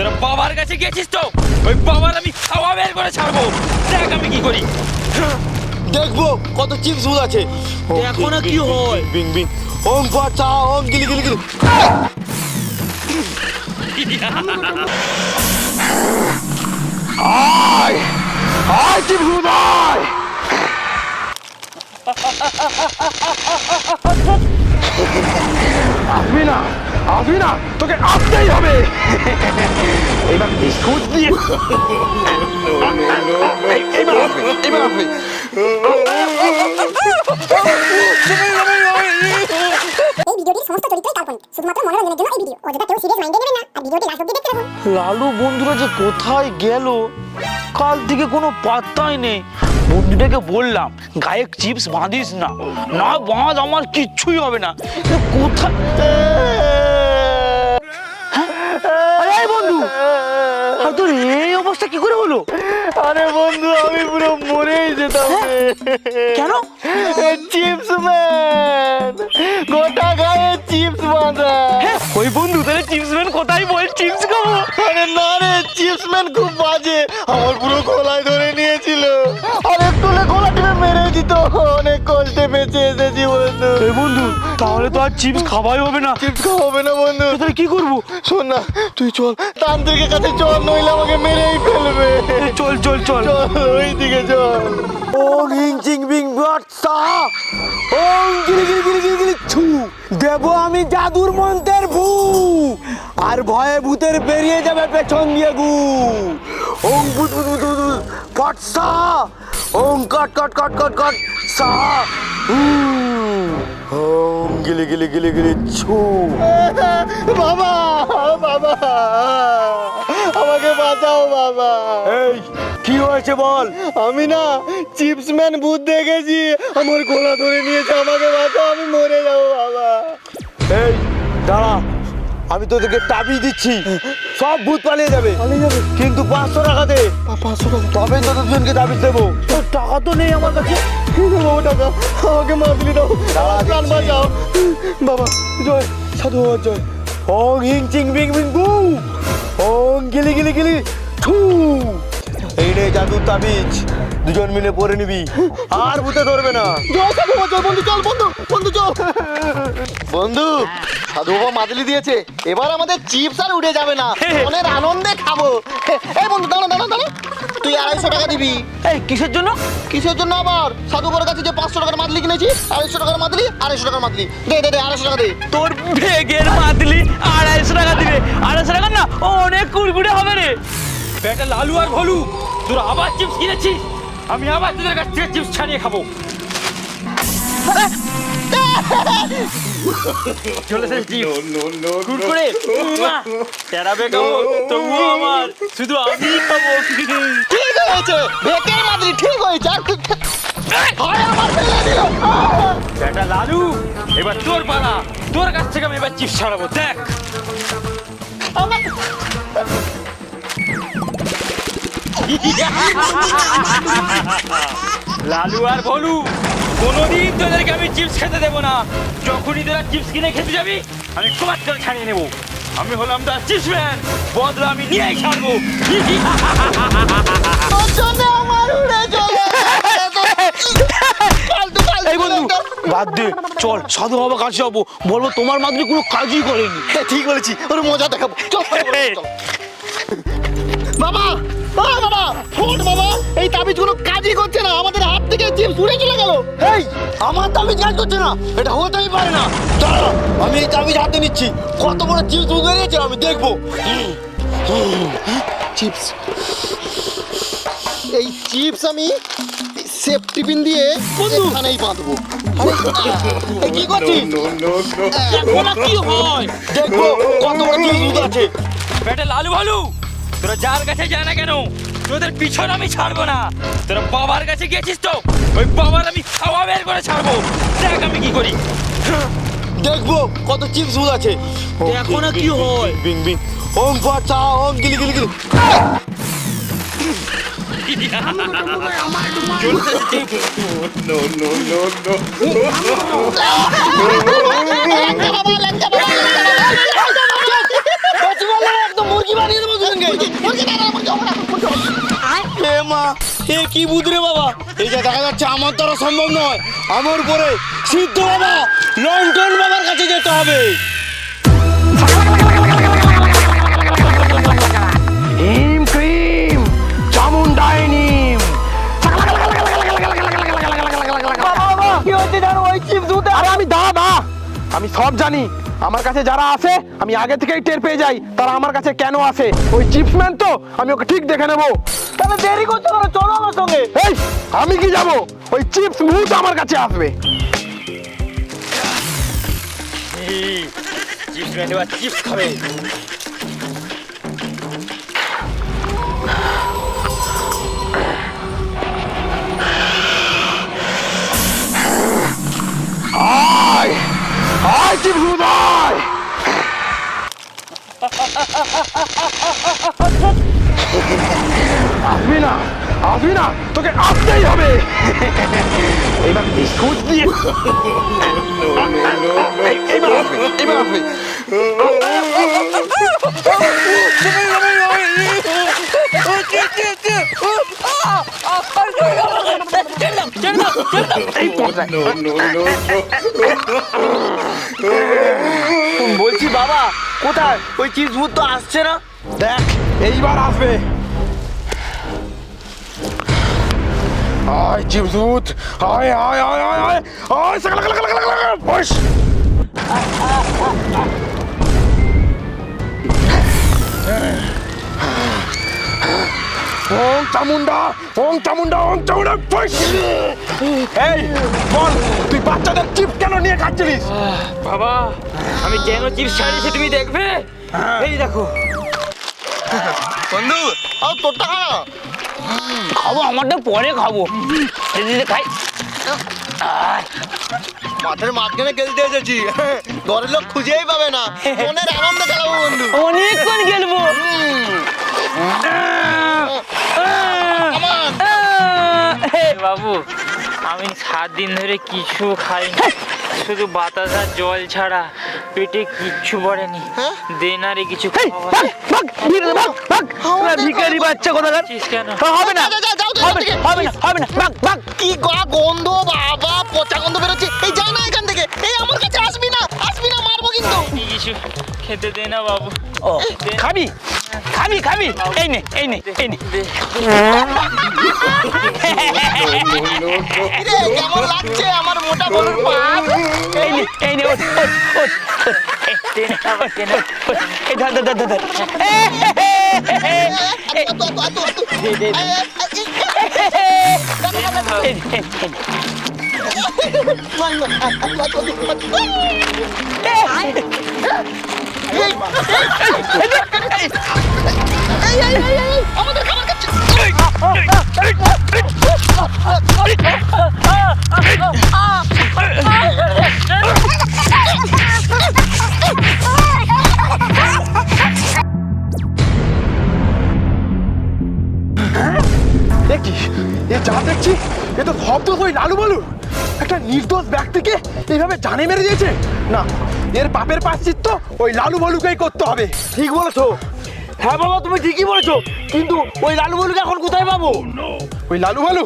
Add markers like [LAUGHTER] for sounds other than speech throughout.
তোরা বাবার কাছে গেছিস তো? ওই বাবার আমি হাওয়া বের করে ছাড়বো। দেখ আমি কি করি। দেখব কত চিপস ভুল আছে। দেখো না কি হয়। বিং বিং ওম পাচা ওম গিলি গিলি গিলি। আয় আয় চিপস ভুল আয় আসবি না আসবি না তোকে আসতেই হবে। এবার বিস্কুট দিয়ে [LAUGHS] এই- এইবার আসবে এইবার এই ভিডিওটির সমস্ত চরিত্রই কাল্পনিক শুধুমাত্র মনোরঞ্জনের জন্য এই ভিডিও। অযথা কেউ সিরিয়াস মাইন্ডে নেবেন না আর ভিডিওটি লাস্ট অব্দি দেখতে থাকুন। লালু বন্ধুরা যে কোথায় গেল? কাল থেকে কোনো পাত্তাই নেই। বন্ধুটাকে বললাম গায়ে চিপস বাঁধিস না। না বাঁধ আমার কিচ্ছুই হবে না। কোথায়? এই বন্ধু আর তোর এই অবস্থা কি করে হলো? আরে বন্ধু আমি পুরো মরেই যেতাম। কেন? চিপস ম্যান গোটা গায়ে চিপস বাঁধা। হ্যাঁ, ওই বন্ধু তাহলে চিপস ম্যান কোথায় বল? চিপস খাব? আরে না রে চিপস ম্যান খুব বাজে। আমার পুরো গলায় ধরে নিয়েছিল। আর একটু হলে গলা টিপে মেরে দিত। অনেক কষ্টে বেঁচে এসেছি বন্ধু তাহলে তো আর চিপস খাওয়াই হবে না। চিপস খাওয়াবে না বন্ধু। তাহলে কি করব? শোন না তুই চল। তান্ত্রিকের কাছে চল নইলে আমাকে মেরেই ফেলবে। চল চল চল। চল ওই দিকে চল। ওং হিং চিং বিং বাট সা? ওং গিরি গিরি গিরি গিরি গিরি ছু। দেব আমি জাদুর মন্ত্রের ভু আর ভয়ে ভূতের বেরিয়ে যাবে পেছন দিয়ে গু। ওং বুত বুত বুত বুত কাট সা। ওং কাট কাট কাট কাট কাট সা। হুম ওং গিলি গিলি গিলি গিলি ছু। বাবা বাবা আমাকে বাঁচাও বাবা। এই কি হয়েছে বল? আমি না চিপসম্যান ভূত দেখেছি। আমার গলা ধরে নিয়েছে আমাকে বাঁচাও আমি মরে যাব বাবা। এই দাঁড়া। আমি তোদেরকে তাবিজ দিচ্ছি। সব ভূত পালিয়ে যাবে। পালিয়ে যাবে। কিন্তু পাঁচশো টাকা দে। পাঁচশো টাকা। তবে তোদের দুজনকে তাবিজ দেবো। টাকা তো নেই আমার কাছে। বাবা টাকা? আমাকে মাদলি দাও প্রাণ বাঁচাও। বাবা জয়। সাধু বাবা জয়। ওং হিং চিং বিং বিং বু। ওং গিলি গিলি গিলি ছু এই রে জাদু তাবিজ। দুজন মিলে পরে নিবি। আর ভূতে ধরবে না। বন্ধু চল বন্ধু বন্ধু চল বন্ধু সাধু বাবা মাদলি দিয়েছে। এবার আমাদের চিপস আর উড়ে যাবে না। অনেক আনন্দে খাব। এই বন্ধু দাঁড়া দাঁড়া দাঁড়া। তুই আড়াইশো টাকা দিবি। এই কিসের জন্য? কিসের জন্য আবার? সাধু বাবার কাছে যে পাঁচশো টাকার মাদলি কিনেছি আড়াইশো টাকার মাদলি আড়াইশো টাকার মাদলি। দে দে দে আড়াইশো টাকা দে। তোর বেগের মাদলি আড়াইশো টাকা দিবে। আড়াইশো টাকা না ও অনেক কুড়কুড়ে হবে রে। বেটা লালু আর ভলু তোর আবার চিপস কিনেছিস? আমি আবার তোদের কাছ থেকে চিপস ছাড়িয়ে খাব। চলেছে চিপস কুরকুরে। তেরাবে খাব তবুও আমার। শুধু আমি খাব। ঠিক হয়েছে। বেকের মাদলি ঠিক হয়েছে। আর আমার বেটা লালু এবার তোর পালা। তোর কাছ থেকে আমি এবার চিপস ছাড়াবো। দেখ। লালু আর ভলু কোনোদিন তোদেরকে আমি চিপস খেতে দেবো না। যখনই তোরা চিপস কিনে খেতে যাবি আমি তোমার করে ছাড়িয়ে নেব। আমি হলাম তার চিপস ম্যান বদলা আমি নিয়েই ছাড়বো। তোর এই বন্ধু বাদ দে চল সাধু বাবা কাছে যাব। বলব তোমার মাদলি কোনো কাজই করেনি হ্যাঁ, ঠিক বলেছি ওর মজা দেখাবো। চল। বাবা বাবা। ফোন বাবা এই তাবিজ কোনো কাজই করছে না আমাদের হাত থেকে চিপস উড়ে চলে গেল এই আমার তাবিজ কাজ করছে না এটা হতেই পারে না দাঁড়া আমি এই তাবিজ হাতে নিচ্ছি কত বড় চিপস উড়ে গেছে আমি দেখব চিপস এই চিপস আমি সেফটি পিন দিয়ে এখানেই বাঁধবো কি করছিস না কি হয় দেখব কত বড় চিপস উড়ে আছে বেটা লালু ভালু তোরা যার কাছে যায় না কেন তোদের পিছন আমি ছাড়বো না। তোরা বাবার কাছে গেছিস তো? ওই বাবার আমি হাওয়া বের করে ছাড়বো। দেখ আমি কি করি। দেখব কত চিপস ভুল আছে। দেখো না কি হয়। বিং বিং ওম পাচা ওম গিলি গিলি গিলি। একদম মুরগি বানিয়ে দেবো মা। এ কি বাবা? এটা দেখা যাচ্ছে আমার দ্বারা সম্ভব নয়। আমার উপরে সিদ্ধ বাবা লন্ডন বাবার কাছে যেতে হবে। হিম ক্রিম চামুন্ডাই নিম কি হচ্ছে জানো ওই চিপস দুধে আরে আমি দা দা। আমি সব জানি। আমার কাছে যারা আসে আমি আগে থেকেই টের পেয়ে যাই। তারা আমার কাছে কেন আসে? ওই চিপসম্যান তো আমি ওকে ঠিক দেখে নেব। তাহলে দেরি করছ কেন? চলো আমার সঙ্গে। এই আমি কি যাব? ওই চিপস ভূত আমার কাছে আসবে। চিপস ম্যান এবার চিপস খাবে। আয় আয় চিপস ভূত আয়। আসবি [LAUGHS] না, আসবি না, তোকে আসতেই হবে। এবার দিয়ে বলছি বাবা, কোথায়? ওই দুধ তো আসছে না? দেখ, এইবার আসবে। চিপসুত আয় আয় আয় আয় আয় আয় সাকালা কালা কালা কালা কালা বস ওং চামুন্ডা ওং চামুন্ডা ওং চামুন্ডা এই বল তুই বাচ্চাদের চিপ কেন নিয়ে খাচ্ছিলিস বাবা আমি কেন চিপস ছাড়িয়েছি তুমি দেখবে এই দেখো বন্ধু আর তোর টাকা না খাব আমারটা পরে খাব। এই খাই। মাঠের মাঝখানে খেলতে এসেছি। ঘরের লোক খুঁজেই পাবে না। মনের আনন্দ খেলাবো বন্ধু। অনেকক্ষণ খেলব। বাবু আমি সাত দিন ধরে কিছু খাইনি। শুধু বাতাস আর জল ছাড়া পেটে কিচ্ছু পড়েনি। দেন আরে কিছু ভিখারি বাচ্চা কোথাকার? হবে না। হবে না হবে না হবে না। ভাগ ভাগ। কি গা গন্ধ বাবা পচা গন্ধ বেরোচ্ছে। এই যা না এখান থেকে। এই আমার কাছে আসবি না আসবি না মারবো কিন্তু। কিছু খেতে দে না বাবু। ও খাবি? খাবি খাবি এই নে এই নে এই নে কেমন লাগছে আমার মোটা বলুর পা এই নে এই নে ওঠ ওঠ ওঠ। এই, ধর ধর ধর, ধর এই, আমাদের খাবার খাচ্ছে দেখছিস জানে মেরে দিয়েছে? না এর পাপের পাশ্চিত্য ওই লালু বলুকেই করতে হবে। ঠিক বলেছ। হ্যাঁ বাবা তুমি ঠিকই বলেছ। কিন্তু ওই লালু বলুকে এখন কোথায় পাবো? ওই লালু বলু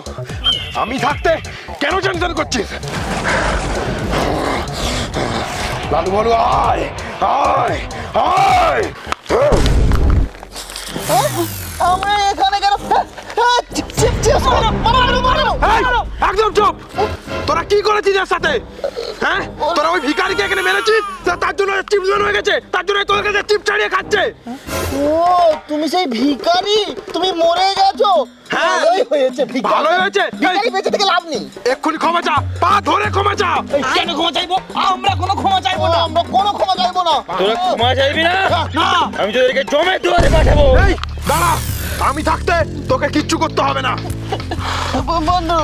আমি থাকতে কেন টেনশন করছিস? লালু বলু আয় আয় আয়। আমরা এখানে কেন? একদম চুপ। তোরা কি করেছিস এর সাথে? হ্যাঁ? তোরা ওই ভিখারিকে এখানে মেরেছিস তার জন্য চিপস হয়ে গেছে তার জন্য তোর কাছে চিপ ছাড়িয়ে খাচ্ছে। ও তুমি সেই ভিখারি? তুমি মরে গেছো? হ্যাঁ। ভালোই হয়েছে ভিখারি। হয়েছে। ভিখারি বেঁচে থেকে লাভ নেই। এক্ষুনি ক্ষমা চা পা ধরে ক্ষমা চা কেন ক্ষমা চাইব? আমরা কোনো ক্ষমা চাইব না। আমরা কোনো ক্ষমা চাইব না। তোরা ক্ষমা চাইবি না? না। আমি তোদেরকে জমে দুয়ারে পাঠাবো। এই দাঁড়া। আমি থাকতে তোকে কিচ্ছু করতে হবে না। বন্ধু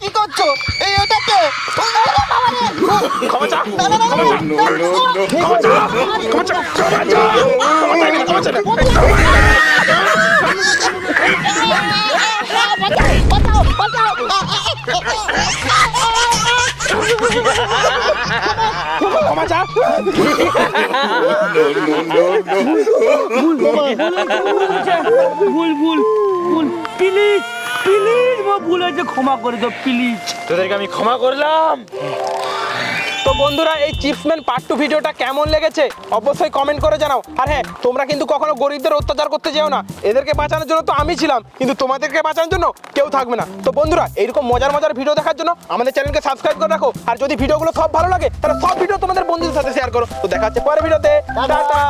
কি করছ এই এটাকে ক্ষমা চা ক্ষমা চা ক্ষমা চা ক্ষমা চা ক্ষমা চা ক্ষমা চাইবি না, ক্ষমা চাইবি না। ক্ষমা চা ভুল ভুল ভুল প্লিজ প্লিজ ভুল হয়েছে ক্ষমা করে দাও প্লিজ। তোদেরকে আমি ক্ষমা করলাম। তো বন্ধুরা এই চিপসম্যান পার্ট টু ভিডিওটা কেমন লেগেছে? অবশ্যই কমেন্ট করে জানাও। আর হ্যাঁ তোমরা কিন্তু কখনো গরিবদের অত্যাচার করতে যেও না। এদেরকে বাঁচানোর জন্য তো আমি ছিলাম কিন্তু তোমাদেরকে বাঁচানোর জন্য কেউ থাকবে না। তো বন্ধুরা এইরকম মজার মজার ভিডিও দেখার জন্য আমাদের চ্যানেলকে সাবস্ক্রাইব করে রাখো। আর যদি ভিডিওগুলো সব ভালো লাগে তাহলে সব ভিডিও তোমাদের বন্ধুদের সাথে শেয়ার করো। তো দেখা হচ্ছে পরের ভিডিওতে টাটা।